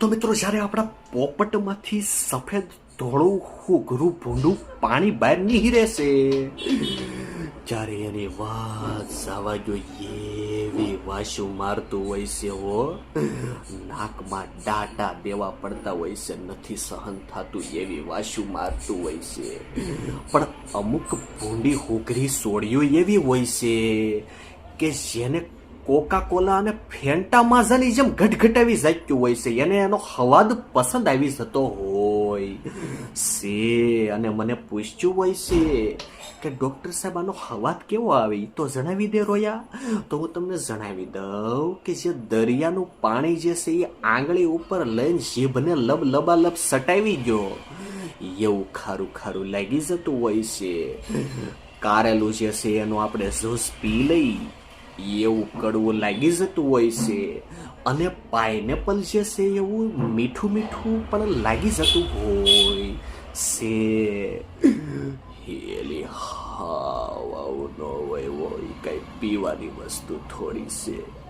તો મિત્રો, જ્યારે આપણા પોપટમાંથી સફેદ ધોળું હુઘરું ભૂંડું પાણી બહાર નહીં છે જ્યારે એની વાત સાવા જોઈએ એવી વાસુ મારતું હોય છે હો. નાકમાં ડાટા દેવા પડતા હોય છે, નથી સહન થતું એવી વાસુ મારતું હોય છે. પણ અમુક ભૂંડી, હોકરી, સોળીઓ એવી હોય છે કે જેને કોકા કોલા અને ફેન્ટા માઝાની જેમ ઘટઘટાવી જાચ્યું હોય છે. એને એનો હવાદ પસંદ આવી જતો હોય છે. અને મને પૂછ્યું હોય છે કે ડૉક્ટર સાહેબ, આનો હવાદ કેવો આવે? તો જણાવી દે રોયા. તો હું તમને જણાવી દઉં કે જે દરિયાનું પાણી જે છે એ આંગળી ઉપર લઈને જીભને લબ લબાલબ સટાવી ગયો. એવું ખારું ખારું લાગી જતું હોય છે. કારેલું જે છે એનું આપણે જ્યુસ પી લઈ એવું કડવું લાગી જતું હોય છે. અને પાઇનેપલ જે છે એવું મીઠું મીઠું પણ લાગી જતું હોય છે. હેલી હાવ ન હોય હોય, કંઈ પીવાની વસ્તુ થોડી છે.